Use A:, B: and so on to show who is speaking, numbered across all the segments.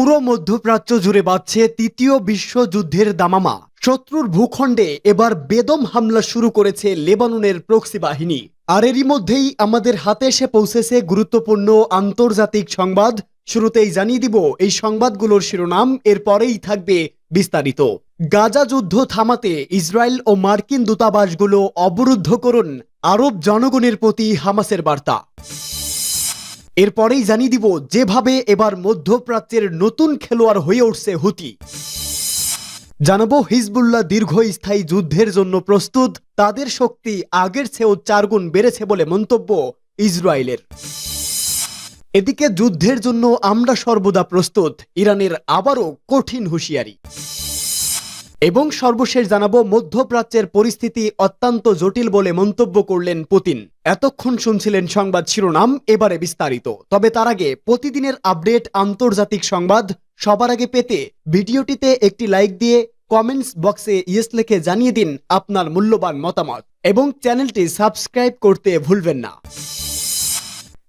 A: পুরো মধ্যপ্রাচ্য জুড়ে বাড়ছে তৃতীয় বিশ্বযুদ্ধের দামামা। শত্রুর ভূখণ্ডে এবার বেদম হামলা শুরু করেছে লেবাননের প্রক্সি বাহিনী। আর এরই মধ্যেই আমাদের হাতে এসে পৌঁছেছে গুরুত্বপূর্ণ আন্তর্জাতিক সংবাদ। শুরুতেই জানিয়ে দিব, এই সংবাদগুলোর শিরোনাম, এরপরেই থাকবে বিস্তারিত। গাজা যুদ্ধ থামাতে ইসরায়েল ও মার্কিন দূতাবাসগুলো অবরুদ্ধ করুন, আরব জনগণের প্রতি হামাসের বার্তা। এরপরেই জানিয়ে দিব যেভাবে এবার মধ্যপ্রাচ্যের নতুন খেলোয়াড় হয়ে উঠছে হুতি। জানাব হিজবুল্লাহ দীর্ঘস্থায়ী যুদ্ধের জন্য প্রস্তুত, তাদের শক্তি আগের চেয়েও চারগুণ বেড়েছে বলে মন্তব্য ইসরায়েলের। এদিকে যুদ্ধের জন্য আমরা সর্বদা প্রস্তুত, ইরানের আবারও কঠিন হুঁশিয়ারি। এবং সর্বশেষ জানাব, মধ্যপ্রাচ্যের পরিস্থিতি অত্যন্ত জটিল বলে মন্তব্য করলেন পুতিন। এতক্ষণ শুনছিলেন সংবাদ শিরোনাম, এবারে বিস্তারিত। তবে তার আগে প্রতিদিনের আপডেট আন্তর্জাতিক সংবাদ, সবার আগে পেতে ভিডিওটিতে একটি লাইক দিয়ে কমেন্টস বক্সে ইয়েস লিখে জানিয়ে দিন আপনার মূল্যবান মতামত। এবং চ্যানেলটি সাবস্ক্রাইব করতে ভুলবেন না।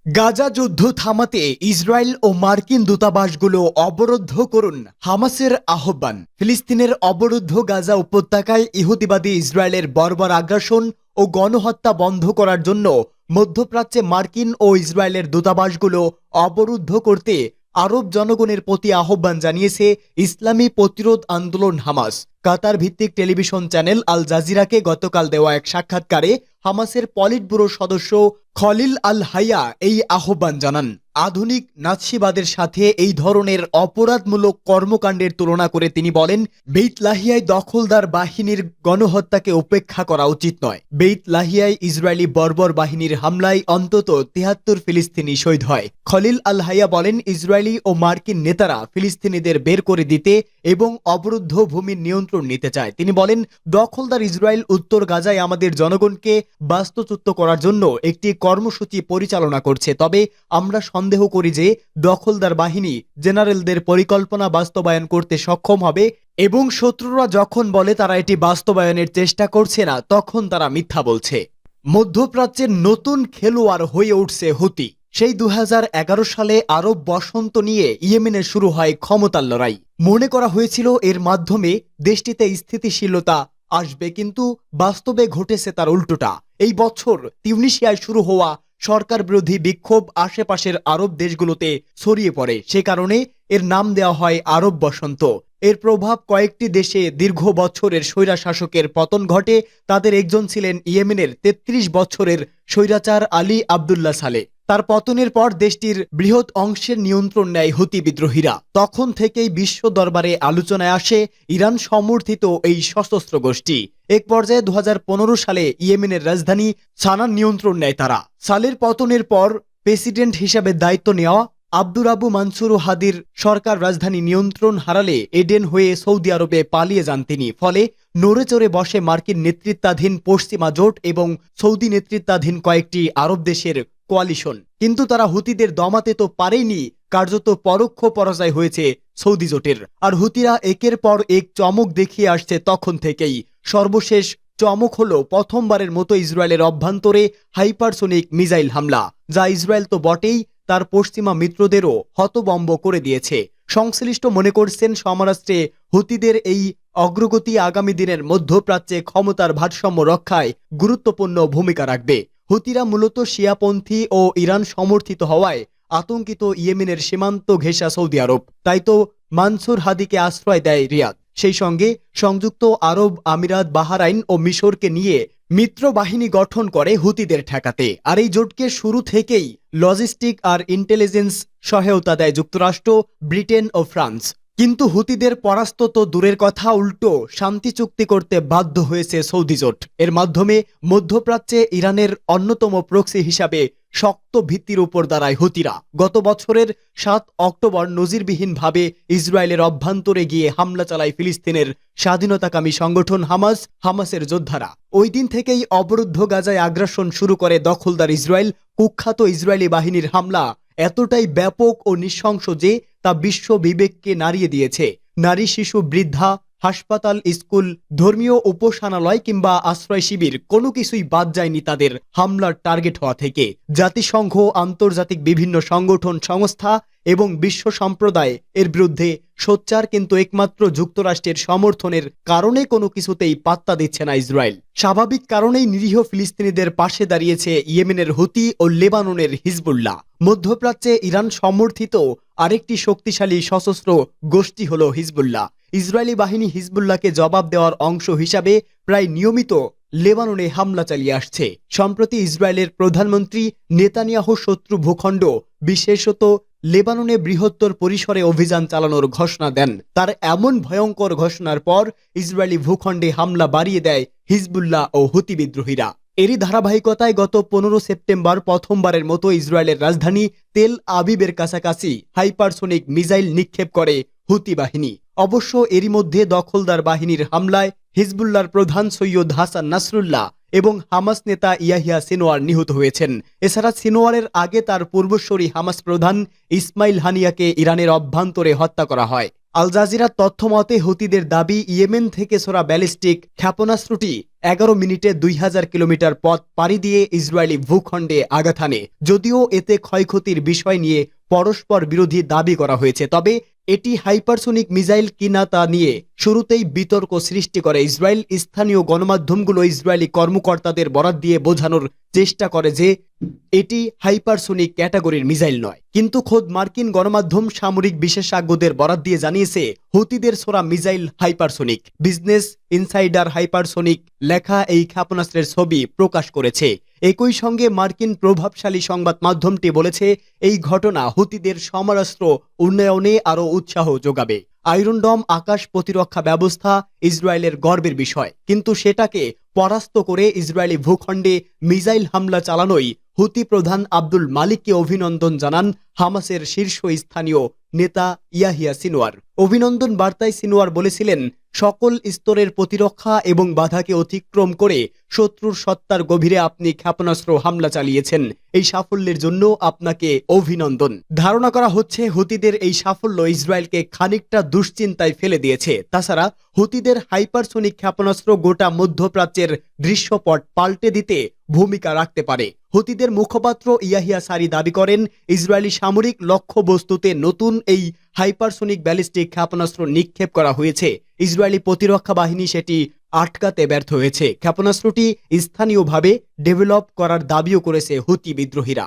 A: গাজা যুদ্ধ থামাতে ইসরায়েল ও মার্কিন দূতাবাসগুলো অবরুদ্ধ করুন হামাসের আহ্বান। ফিলিস্তিনের অবরুদ্ধ গাজা উপত্যকায় ইহুদিবাদী ইসরায়েলের বর্বর আগ্রাসন ও গণহত্যা বন্ধ করার জন্য মধ্যপ্রাচ্যে মার্কিন ও ইসরায়েলের দূতাবাসগুলো অবরুদ্ধ করতে আরব জনগণের প্রতি আহ্বান জানিয়েছে ইসলামী প্রতিরোধ আন্দোলন হামাস। কাতার ভিত্তিক টেলিভিশন চ্যানেল আল জাজিরাকে গতকাল দেওয়া এক সাক্ষাৎকারে হামাসের পলিট ব্যুরো সদস্য খলিল আল হাইয়া এই আহ্বান জানান, আধুনিক নাৎসিবাদের সাথে এই ধরনের অপরাধমূলক কর্মকাণ্ডের তুলনা করে তিনি বলেন, বেইত লাহিয়ায় দখলদার বাহিনীর গণহত্যাকে উপেক্ষা করা উচিত নয়। বেইত লাহিয়ায় ইসরায়েলি বর্বর বাহিনীর হামলায় অন্তত তিহাত্তর ফিলিস্তিনি শহীদ হয়। খলিল আল হাইয়া বলেন, ইসরায়েলি ও মার্কিন নেতারা ফিলিস্তিনিদের বের করে দিতে এবং অবরুদ্ধ ভূমির নিয়ন্ত্রণ নিতে চায়। তিনি বলেন, দখলদার ইসরায়েল উত্তর গাজায় আমাদের জনগণকে বাস্তুচ্যুত করার জন্য একটি কর্মসূচি পরিচালনা করছে। তবে আমরা সন্দেহ করি যে দখলদার বাহিনী জেনারেলদের পরিকল্পনা বাস্তবায়ন করতে সক্ষম হবে এবং শত্রুরা যখন বলে তারা এটি বাস্তবায়নের চেষ্টা করছে না, তখন তারা মিথ্যা বলছে। মধ্যপ্রাচ্যের নতুন খেলোয়াড় হয়ে উঠছে হুতি। সেই দু হাজার এগারো সালে আরব বসন্ত নিয়ে ইয়েমেনে শুরু হয় ক্ষমতার লড়াই। মনে করা হয়েছিল এর মাধ্যমে দেশটিতে স্থিতিশীলতা আসবে কিন্তু বাস্তবে ঘটেছে তার উল্টোটা। এই বছর তিউনিশিয়ায় শুরু হওয়া সরকার বিরোধী বিক্ষোভ আশেপাশের আরব দেশগুলোতে ছড়িয়ে পড়ে। সে কারণে এর নাম দেওয়া হয় আরব বসন্ত। এর প্রভাব কয়েকটি দেশে দীর্ঘ বছরের স্বৈরা শাসকের পতন ঘটে। তাদের একজন ছিলেন ইয়েমেনের ৩৩ বছরের স্বৈরাচার আলী আবদুল্লাহ সালে তার পতনের পর দেশটির বৃহৎ অংশের নিয়ন্ত্রণ নেয় হুতি বিদ্রোহীরা। তখন থেকেই বিশ্ব দরবারে আলোচনায় আসে ইরান সমর্থিত এই সশস্ত্র গোষ্ঠী। এক পর্যায়ে দু হাজার পনেরো সালে ইয়েমেনের রাজধানী সানার নিয়ন্ত্রণ নেয় তারা। সালের পতনের পর প্রেসিডেন্ট হিসাবে দায়িত্ব নেওয়া আব্দুর আবু মানসুর হাদির সরকার রাজধানী নিয়ন্ত্রণ হারালে এডেন হয়ে সৌদি আরবে পালিয়ে যান তিনি। ফলে নড়ে চড়ে বসে মার্কিন নেতৃত্বাধীন পশ্চিমা জোট এবং সৌদি নেতৃত্বাধীন কয়েকটি আরব দেশের কোয়ালিশন কিন্তু তারা হুতিদের দমাতে তো পারেনি কার্যত পরোক্ষ পরাজয় হয়েছে সৌদি জোটের। আর হুতিরা একের পর এক চমক দেখিয়ে আসছে তখন থেকেই। সর্বশেষ চমক হলো প্রথমবারের মতো ইসরায়েলের অভ্যন্তরে হাইপারসোনিক মিসাইল হামলা, যা ইসরায়েল তো বটেই, তার পশ্চিমা মিত্রদেরও হতবম্ব করে দিয়েছে। সংশ্লিষ্ট মনে করছেন, সমরাষ্ট্রে হুতিদের এই অগ্রগতি আগামী দিনের মধ্যপ্রাচ্যে ক্ষমতার ভারসাম্য রক্ষায় গুরুত্বপূর্ণ ভূমিকা রাখবে। হুতিরা মূলত শিয়াপন্থী ও ইরান সমর্থিত হওয়ায় আতঙ্কিত ইয়েমেনের সীমান্ত ঘেঁষা সৌদি আরব। তাই তো মানসুর হাদিকে আশ্রয় দেয় রিয়াদ। সেই সঙ্গে সংযুক্ত আরব আমিরাত, বাহারাইন ও মিশরকে নিয়ে মিত্র বাহিনী গঠন করে হুতিদের ঠেকাতে। আর এই জোটকে শুরু থেকেই লজিস্টিক আর ইন্টেলিজেন্স সহায়তা দেয় যুক্তরাষ্ট্র, ব্রিটেন ও ফ্রান্স। কিন্তু হুতিদের পরাস্ত তো দূরের কথা, উল্টো শান্তি চুক্তি করতে বাধ্য হয়েছে সৌদি জোট। এর মাধ্যমে মধ্যপ্রাচ্যে ইরানের অন্যতম প্রক্সি হিসাবে শক্ত ভিত্তির উপর দাঁড়ায় হুতিরা। গত বছরের সাত অক্টোবর নজিরবিহীনভাবে ইসরায়েলের অভ্যন্তরে গিয়ে হামলা চালায় ফিলিস্তিনের স্বাধীনতাকামী সংগঠন হামাস, হামাসের যোদ্ধারা। ওই দিন থেকেই অবরুদ্ধ গাজায় আগ্রাসন শুরু করে দখলদার ইসরায়েল, কুখ্যাত ইসরায়েলি বাহিনীর হামলা। এতটাই ব্যাপক ও নৃশংস যে তা বিশ্ব বিবেককে নাড়িয়ে দিয়েছে। নারী, শিশু, বৃদ্ধা, হাসপাতাল, স্কুল, ধর্মীয় উপাসনালয় কিংবা আশ্রয় শিবির, কোনো কিছুই বাদ যায়নি তাদের হামলার টার্গেট হওয়া থেকে। জাতিসংঘ, আন্তর্জাতিক বিভিন্ন সংগঠন, সংস্থা এবং বিশ্ব সম্প্রদায় এর বিরুদ্ধে সোচ্চার কিন্তু একমাত্র যুক্তরাষ্ট্রের সমর্থনের কারণে কোনো কিছুতেই পাত্তা দিচ্ছে না ইসরায়েল। স্বাভাবিক কারণেই নিরীহ ফিলিস্তিনিদের পাশে দাঁড়িয়েছে ইয়েমেনের হুতি ও লেবাননের হিজবুল্লাহ। মধ্যপ্রাচ্যে ইরান সমর্থিত আরেকটি শক্তিশালী সশস্ত্র গোষ্ঠী হল হিজবুল্লাহ। ইসরায়েলি বাহিনী হিজবুল্লাহকে জবাব দেওয়ার অংশ হিসাবে প্রায় নিয়মিত লেবাননে হামলা চালিয়ে আসছে। সম্প্রতি ইসরায়েলের প্রধানমন্ত্রী নেতানিয়াহ শত্রু ভূখণ্ড, বিশেষত লেবাননে বৃহত্তর পরিসরে অভিযান চালানোর ঘোষণা দেন। তার এমন ভয়ঙ্কর ঘোষণার পর ইসরায়েলি ভূখণ্ডে হামলা বাড়িয়ে দেয় হিজবুল্লাহ ও হুতি বিদ্রোহীরা। এরই ধারাবাহিকতায় গত পনেরো সেপ্টেম্বর প্রথমবারের মতো ইসরায়েলের রাজধানী তেল আবিবের কাছাকাছি হাইপারসোনিক মিসাইল নিক্ষেপ করে হুতি বাহিনী। অবশ্য এরই মধ্যে দখলদার বাহিনীর হামলায় হিজবুল্লাহর প্রধান সৈয়দ হাসান নাসরুল্লাহ এবং হামাস নেতা ইয়াহিয়া সিনোয়ার নিহত হয়েছেন। এছাড়া সিনোয়ারের আগে তার পূর্বসরী হামাস প্রধান ইসমাইল হানিয়াকে ইরানের অভ্যন্তরে হত্যা করা হয়। আল জাজিরার তথ্য মতে হুতিদের দাবি, ইয়েমেন থেকে ছোড়া ব্যালিস্টিক ক্ষেপণাস্ত্রটি এগারো মিনিটে দুই হাজার কিলোমিটার পথ পাড়ি দিয়ে ইসরায়েলি ভূখণ্ডে হানে। যদিও এতে ক্ষয়ক্ষতির বিষয় নিয়ে পরস্পর বিরোধী দাবি করা হয়েছে, তবে এটি হাইপারসোনিক মিসাইল কিনা তা নিয়ে শুরুতেই বিতর্ক সৃষ্টি করে। ইসরায়েল স্থানীয় গণমাধ্যমগুলো ইসরায়েলি কর্মকর্তাদের বরাত দিয়ে বোঝানোর চেষ্টা করে যে এটি হাইপারসোনিক ক্যাটাগরির মিসাইল নয়। কিন্তু খোদ মার্কিন গণমাধ্যম সামরিক বিশেষজ্ঞদের বরাত দিয়ে জানিয়েছে, হুতিদের ছোড়া missile hypersonic. Business Insider hypersonic লেখা এই ক্ষেপণাস্ত্রের ছবি প্রকাশ করেছে। একই সঙ্গে মার্কিন প্রভাবশালী সংবাদ মাধ্যমটি বলেছে, এই ঘটনা হুতিদের সমরাস্ত্র উন্নয়নে আরও উৎসাহ যোগাবে। আয়রন ডম, আকাশ প্রতিরক্ষা ব্যবস্থা ইসরায়েলের গর্বের বিষয়। কিন্তু সেটাকে পরাস্ত করে ইসরায়েলি ভূখণ্ডে মিসাইল হামলা চালানোই হুতি প্রধান আব্দুল মালিককে অভিনন্দন জানান হামাসের শীর্ষ স্থানীয় নেতা ইয়াহিয়া সিনোয়ার অভিনন্দন বার্তায় সিনোয়ার বলেছিলেন, সকল স্তরের প্রতিরক্ষা এবং বাধাকে অতিক্রম করে শত্রুর সত্তার গভীরে আপনি ক্ষেপণাস্ত্র হামলা চালিয়েছেন। এই সাফল্যের জন্য আপনাকে অভিনন্দন। ধারণা করা হচ্ছে, হুতিদের এই সাফল্য ইসরায়েলকে খানিকটা দুশ্চিন্তায় ফেলে দিয়েছে। তাছাড়া, হুতিদের হাইপারসোনিক ক্ষেপণাস্ত্র গোটা মধ্যপ্রাচ্যের দৃশ্যপট পাল্টে দিতে ভূমিকা রাখতে পারে। হুতিদের মুখপাত্র ইয়াহিয়া সারি দাবি করেন, ইসরায়েলি সামরিক লক্ষ্যবস্তুতে নতুন এই হাইপারসোনিক ব্যালিস্টিক ক্ষেপণাস্ত্র নিক্ষেপ করা হয়েছে। ইসরায়েলি প্রতিরক্ষা বাহিনী সেটি আটকাতে ব্যর্থ হয়েছে। ক্ষেপণাস্ত্রটি স্থানীয়ভাবে ডেভেলপ করার দাবিও করেছে হুতি বিদ্রোহীরা।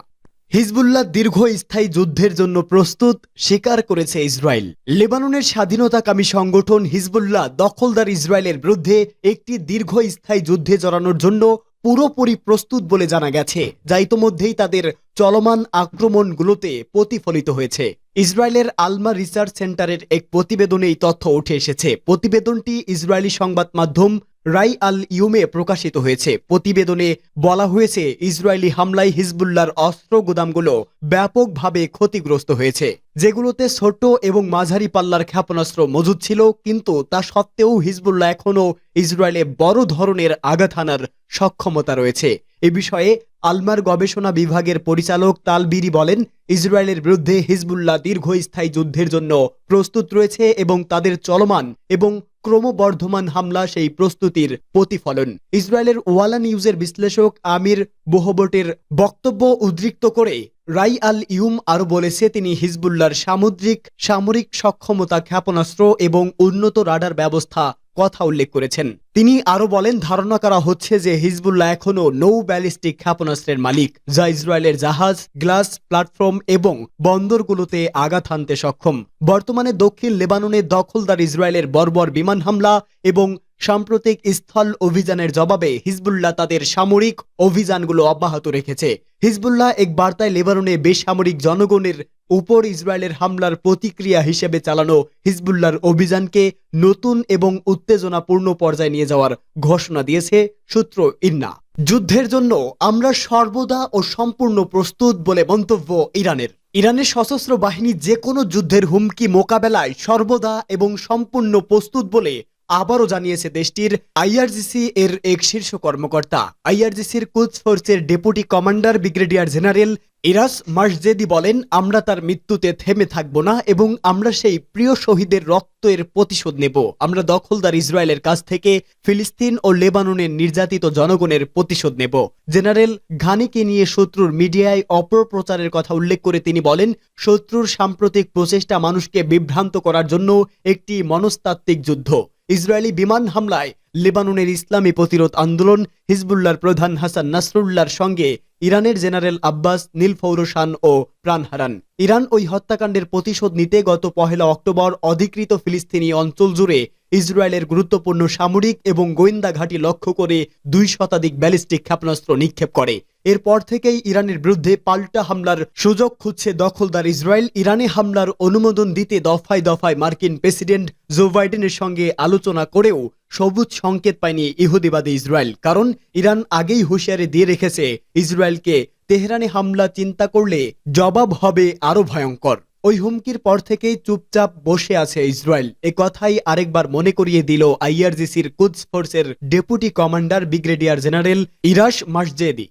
A: হিজবুল্লাহ দীর্ঘস্থায়ী যুদ্ধের জন্য প্রস্তুত, স্বীকার করেছে ইসরায়েল। লেবাননের স্বাধীনতাকামী সংগঠন হিজবুল্লাহ দখলদার ইসরায়েলের বিরুদ্ধে একটি দীর্ঘস্থায়ী যুদ্ধে জড়ানোর জন্য পুরোপুরি প্রস্তুত বলে জানা গেছে। যা ইতোমধ্যেই তাদের চলমান আক্রমণগুলোতে প্রতিফলিত হয়েছে। ইসরায়েলের আলমা রিসার্চ সেন্টারের এক প্রতিবেদনে এই তথ্য উঠে এসেছে। প্রতিবেদনটি ইসরায়েলি সংবাদ মাধ্যম রাই আল ইউমে প্রকাশিত হয়েছে। প্রতিবেদনে বলা হয়েছে, ইসরায়েলি হামলায় হিজবুল্লার অস্ত্র গুদামগুলো ব্যাপকভাবে ক্ষতিগ্রস্ত হয়েছে। যেগুলোতে ছোট এবং মাঝারি পাল্লার ক্ষেপণাস্ত্র মজুদ ছিল, কিন্তু তা সত্ত্বেও হিজবুল্লাহ এখনও ইসরায়েলে বড় ধরনের আঘাত হানার সক্ষমতা রয়েছে। এ বিষয়ে আলমার গবেষণা বিভাগের পরিচালক তালবিরি বলেন, ইসরায়েলের বিরুদ্ধে হিজবুল্লাহ দীর্ঘস্থায়ী যুদ্ধের জন্য প্রস্তুত রয়েছে এবং তাদের চলমান এবং ক্রমবর্ধমান হামলা সেই প্রস্তুতির প্রতিফলন। ইসরায়েলের ওয়ালা নিউজের বিশ্লেষক আমির বোহবটের বক্তব্য উদ্রিক্ত করে রাই আল ইউম আরও বলেছে, তিনি হিজবুল্লাহর সামুদ্রিক, সামরিক সক্ষমতা, ক্ষেপণাস্ত্র এবং উন্নত রাডার ব্যবস্থা কথা উল্লেখ করেছেন। তিনি আরও বলেন, ধারণা করা হচ্ছে যে হিজবুল্লাহ এখনও নৌ ব্যালিস্টিক ক্ষেপণাস্ত্রের মালিক, যা ইসরায়েলের জাহাজ, গ্লাস, প্ল্যাটফর্ম এবং বন্দরগুলোতে আঘাত হানতে সক্ষম। বর্তমানে দক্ষিণ লেবাননে দখলদার ইসরায়েলের বর্বর বিমান হামলা এবং সাম্প্রতিক স্থল অভিযানের জবাবে হিজবুল্লাহ তাদের সামরিক অভিযানগুলো অব্যাহত রেখেছে। হিজবুল্লাহ এক বার্তায় লেবাননে বেসামরিক জনগণের উপর ইসরায়েলের হামলার প্রতিক্রিয়া হিসেবে চালানো হিজবুল্লাহর অভিযানকে নতুন এবং উত্তেজনাপূর্ণ পর্যায়ে নিয়ে যাওয়ার ঘোষণা দিয়েছে সূত্র ইন্না। যুদ্ধের জন্য আমরা সর্বদা ও সম্পূর্ণ প্রস্তুত বলে মন্তব্য ইরানের। ইরানের সশস্ত্র বাহিনী যে কোনো যুদ্ধের হুমকি মোকাবেলায় সর্বদা এবং সম্পূর্ণ প্রস্তুত বলে আবারও জানিয়েছে দেশটির আইআরজিসি এর এক শীর্ষ কর্মকর্তা। আইআরজিসির কুচ ফোর্সের deputy commander brigadier general Iraj Masjedi বলেন, আমরা তার মৃত্যুতে থেমে থাকব না এবং আমরা সেই প্রিয় শহীদের রক্তের প্রতিশোধ নেব। আমরা দখলদার ইসরায়েলের কাছ থেকে ফিলিস্তিন ও লেবাননের নির্যাতিত জনগণের প্রতিশোধ নেব। জেনারেল ঘানিকে নিয়ে শত্রুর মিডিয়ায় অপপ্রচারের কথা উল্লেখ করে তিনি বলেন, শত্রুর সাম্প্রতিক প্রচেষ্টা মানুষকে বিভ্রান্ত করার জন্য একটি মনস্তাত্ত্বিক যুদ্ধ। ইসরায়েলি বিমান হামলায় লেবাননের ইসলামী প্রতিরোধ আন্দোলন হিজবুল্লাহর প্রধান হাসান নাসরুল্লাহর সঙ্গে ইরানের জেনারেল আব্বাস নীলফৌরসান ও প্রাণ হারান। ইরান ওই হত্যাকাণ্ডের প্রতিশোধ নিতে গত পহেলা অক্টোবর অধিকৃত ফিলিস্তিনি অঞ্চল জুড়ে ইসরায়েলের গুরুত্বপূর্ণ সামরিক এবং গোয়েন্দা ঘাঁটি লক্ষ্য করে দুই শতাধিক ব্যালিস্টিক ক্ষেপণাস্ত্র নিক্ষেপ করে। এরপর থেকেই ইরানের বিরুদ্ধে পাল্টা হামলার সুযোগ খুঁজছে দখলদার ইসরায়েল। ইরানে হামলার অনুমোদন দিতে দফায় দফায় মার্কিন প্রেসিডেন্ট জো বাইডেনের সঙ্গে আলোচনা করেও সবুজ সংকেত পায়নি ইহুদিবাদী ইসরায়েল, কারণ ইরান আগেই হুঁশিয়ারি দিয়ে রেখেছে ইসরায়েলকে তেহরানে হামলা চিন্তা করলে জবাব হবে আরও ভয়ঙ্কর। ওই হুমকির পর থেকেই চুপচাপ বসে আছে ইসরায়েল। এ কথাই আরেকবার মনে করিয়ে দিল আইআরজিসির কুদস ফোর্সের deputy commander brigadier general Iraj Masjedi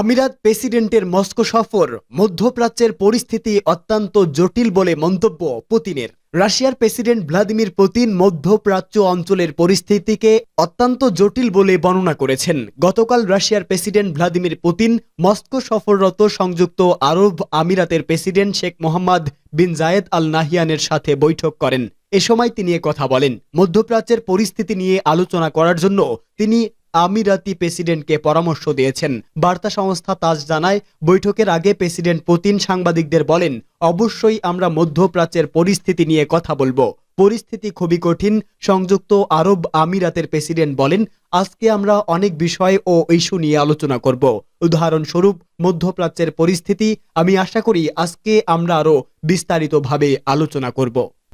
A: আমিরাত প্রেসিডেন্টের মস্কো সফর মধ্যপ্রাচ্যের পরিস্থিতি অত্যন্ত জটিল বলে মন্তব্য পুতিনের। রাশিয়ার প্রেসিডেন্ট ভ্লাদিমির পুতিন মধ্যপ্রাচ্য অঞ্চলের পরিস্থিতিকে অত্যন্ত জটিল বলে বর্ণনা করেছেন। গতকাল রাশিয়ার প্রেসিডেন্ট ভ্লাদিমির পুতিন মস্কো সফররত সংযুক্ত আরব আমিরাতের president Sheikh Mohammed bin Zayed Al নাহিয়ানের সাথে বৈঠক করেন। এ সময় তিনি কথা বলেন। মধ্যপ্রাচ্যের পরিস্থিতি নিয়ে আলোচনা করার জন্য তিনি আমিরাতি প্রেসিডেন্টকে পরামর্শ দিয়েছেন। বার্তা সংস্থা তাজ জানায়, বৈঠকের আগে প্রেসিডেন্ট পুতিন সাংবাদিকদের বলেন, অবশ্যই আমরা মধ্যপ্রাচ্যের পরিস্থিতি নিয়ে কথা বলব। পরিস্থিতি খুবই কঠিন সংযুক্ত আরব আমিরাতের প্রেসিডেন্ট বলেন, আজকে আমরা অনেক বিষয় ও ইস্যু নিয়ে আলোচনা করব। উদাহরণস্বরূপ, মধ্যপ্রাচ্যের পরিস্থিতি, আমি আশা করি আজকে আমরা আরও বিস্তারিতভাবে আলোচনা করব।